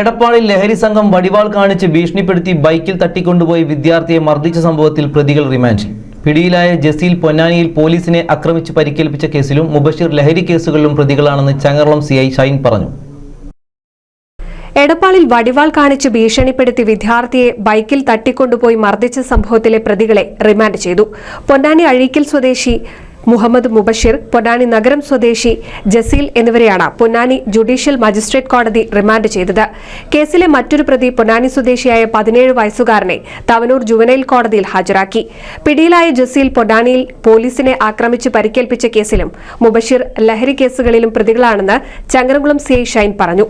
എടപ്പാളിൽ ലഹരി സംഘം വടിവാൾ കാണിച്ച് ഭീഷണിപ്പെടുത്തി ബൈക്കിൽ തട്ടിക്കൊണ്ടുപോയി വിദ്യാർത്ഥിയെ മർദ്ദിച്ച സംഭവത്തിൽ പ്രതികൾ റിമാൻഡിൽ പിടിയിലായ ജസീൽ പൊന്നാനിയിൽ പോലീസിനെ ആക്രമിച്ച് പരിക്കേൽപ്പിച്ച കേസിലും മുബഷീർ ലഹരി കേസുകളിലും പ്രതികളാണെന്ന് ചങ്ങറളം സി ഐ ഷൈൻ പറഞ്ഞു. എടപ്പാളിൽ വടിവാൾ കാണിച്ച് ഭീഷണിപ്പെടുത്തി വിദ്യാർത്ഥിയെ ബൈക്കിൽ തട്ടിക്കൊണ്ടുപോയി മർദ്ദിച്ച സംഭവത്തിലെ പ്രതികളെ റിമാൻഡ് ചെയ്തു. പൊന്നാനി അഴീക്കൽ സ്വദേശി മുഹമ്മദ് മുബഷിർ പൊന്നാനി നഗരം സ്വദേശി ജസീൽ എന്നിവരെയാണ് പൊന്നാനി ജുഡീഷ്യൽ മജിസ്ട്രേറ്റ് കോടതി റിമാൻഡ് ചെയ്തത്. കേസിലെ മറ്റൊരു പ്രതി പൊന്നാനി സ്വദേശിയായ പതിനേഴ് വയസ്സുകാരനെ തവനൂർ ജുവനൈൽ കോടതിയിൽ ഹാജരാക്കി. പിടിയിലായ ജസീൽ പൊന്നാനിയിൽ പോലീസിനെ ആക്രമിച്ച് പരിക്കേൽപ്പിച്ച കേസിലും മുബഷിർ ലഹരി കേസുകളിലും പ്രതികളാണെന്ന് ചങ്ങരംകുളം സി ഐ ഷൈൻ പറഞ്ഞു.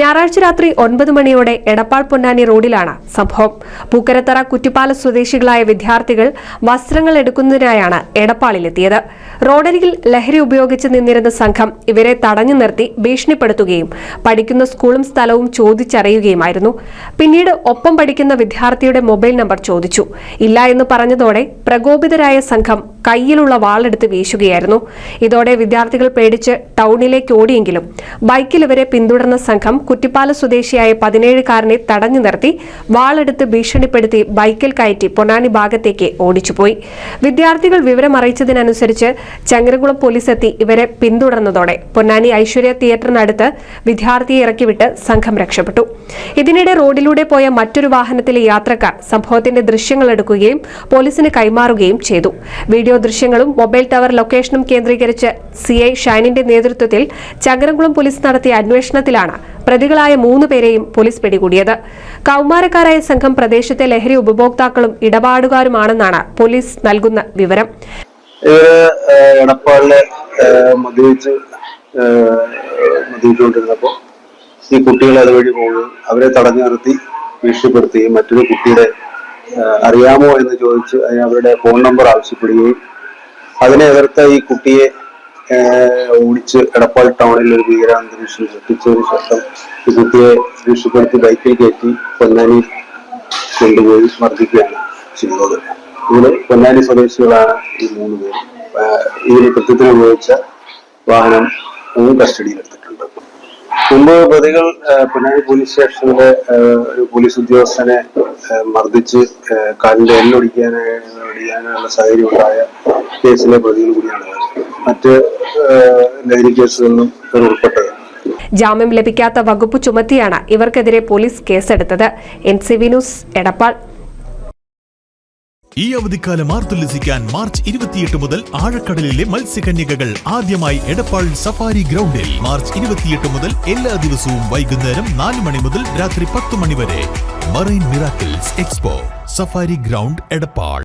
ഞായറാഴ്ച രാത്രി ഒൻപത് മണിയോടെ എടപ്പാൾ പൊന്നാനി റോഡിലാണ് സംഭവം. പൂക്കരത്തറ കുറ്റിപ്പാല സ്വദേശികളായ വിദ്യാർത്ഥികൾ വസ്ത്രങ്ങൾ എടുക്കുന്നതിനായാണ് എടപ്പാളിലെത്തിയത്. റോഡരികിൽ ലഹരി ഉപയോഗിച്ച് നിന്നിരുന്ന സംഘം ഇവരെ തടഞ്ഞു നിർത്തി ഭീഷണിപ്പെടുത്തുകയും പഠിക്കുന്ന സ്കൂളും സ്ഥലവും ചോദിച്ചറിയുകയുമായിരുന്നു. പിന്നീട് ഒപ്പം പഠിക്കുന്ന വിദ്യാർത്ഥിയുടെ മൊബൈൽ നമ്പർ ചോദിച്ചു. ഇല്ല എന്ന് പറഞ്ഞതോടെ പ്രകോപിതരായ സംഘം കയ്യിലുള്ള വാളെടുത്ത് വീശുകയായിരുന്നു. ഇതോടെ വിദ്യാർത്ഥികൾ പേടിച്ച് ടൗണിലേക്ക് ഓടിയെങ്കിലും ബൈക്കിൽ ഇവരെ പിന്തുടർന്ന സംഘം കുറ്റിപ്പാല സ്വദേശിയായ പതിനേഴുകാരനെ തടഞ്ഞു നിർത്തി വാളെടുത്ത് ഭീഷണിപ്പെടുത്തി ബൈക്കിൽ കയറ്റി പൊന്നാനി ഭാഗത്തേക്ക് ഓടിച്ചുപോയി. വിദ്യാർത്ഥികൾ വിവരമറിയിച്ചതിനനുസരിച്ച് ചങ്ങരകുളം പോലീസ് എത്തി ഇവരെ പിന്തുടർന്നതോടെ പൊന്നാനി ഐശ്വര്യ തിയേറ്ററിനടുത്ത് വിദ്യാർത്ഥിയെ ഇറക്കിവിട്ട് സംഘം രക്ഷപ്പെട്ടു. ഇതിനിടെ റോഡിലൂടെ പോയ മറ്റൊരു വാഹനത്തിലെ യാത്രക്കാർ സംഭവത്തിന്റെ ദൃശ്യങ്ങൾ എടുക്കുകയും പോലീസിന് കൈമാറുകയും ചെയ്തു. വീഡിയോ ദൃശ്യങ്ങളും മൊബൈൽ ടവർ ലൊക്കേഷനും കേന്ദ്രീകരിച്ച് സി ഐ ഷൈനിന്റെ നേതൃത്വത്തിൽ ചങ്ങരംകുളം പോലീസ് നടത്തിയ അന്വേഷണത്തിലാണ് പ്രതികളായ മൂന്ന് പേരെയും പോലീസ് പിടികൂടിയത്. കൌമാരക്കാരായ സംഘം പ്രദേശത്തെ ലഹരി ഉപഭോക്താക്കളും ഇടപാടുകാരുമാണെന്നാണ് പോലീസ് നൽകുന്ന വിവരം. എടപ്പാളിൽ മദ്യപിച്ച് മദ്യപിച്ചുകൊണ്ടിരുന്നപ്പോൾ ഈ കുട്ടികൾ അതുവഴി പോകുകയും അവരെ തടഞ്ഞു നിർത്തി ഭീഷണിപ്പെടുത്തുകയും മറ്റൊരു കുട്ടിയുടെ അറിയാമോ എന്ന് ചോദിച്ച് അതിന് അവരുടെ ഫോൺ നമ്പർ ആവശ്യപ്പെടുകയും അതിനെ എതിർത്ത ഈ കുട്ടിയെ ഓടിച്ച് എടപ്പാൾ ടൗണിൽ ഒരു ഭീകരാന്തരീക്ഷം സൃഷ്ടിച്ചതിന് ശേഷം ഈ കുട്ടിയെ രക്ഷപ്പെടുത്തി ബൈക്കിൽ കയറ്റി പൊന്നാനി കൊണ്ടുപോയി മർദ്ദിക്കുകയാണ് ചെയ്യുന്നത്. ഇതിൽ പൊന്നാനി സ്വദേശികളാണ് ഈ മൂന്ന് പേര്. ഇതിന് കൃത്യത്തിന് ഉപയോഗിച്ച വാഹനം കസ്റ്റഡിയിലെടുത്തിട്ടുണ്ട് മുമ്പ് പ്രതികൾ പൊന്നാനി പോലീസ് സ്റ്റേഷനിലെ ഒരു പോലീസ് ഉദ്യോഗസ്ഥനെ മർദ്ദിച്ച് കാലിന്റെ എല്ലൊടിക്കാനായ ഒടിയാനുള്ള സാഹചര്യം ഉണ്ടായ കേസിലെ പ്രതികൾ കൂടിയാണ്. മറ്റ് ലഹരി കേസുകളിലും ഇവർ ഉൾപ്പെട്ടതാണ് ജാമ്യം ലഭിക്കാത്ത വകുപ്പ് ചുമത്തിയാണ് ഇവർക്കെതിരെ പോലീസ് കേസെടുത്തത്. N C V news Edappal. ഈ അവധിക്കാലം ആർത്തുല്ലസിക്കാൻ മാർച്ച് ഇരുപത്തിയെട്ട് മുതൽ ആഴക്കടലിലെ മത്സ്യകന്യകകൾ ആദ്യമായി എടപ്പാൾ സഫാരി ഗ്രൗണ്ടിൽ. മാർച്ച് ഇരുപത്തിയെട്ട് മുതൽ എല്ലാ ദിവസവും വൈകുന്നേരം നാല് മണി മുതൽ രാത്രി പത്ത് മണി വരെ. Marine miracles expo safari ground Edappal.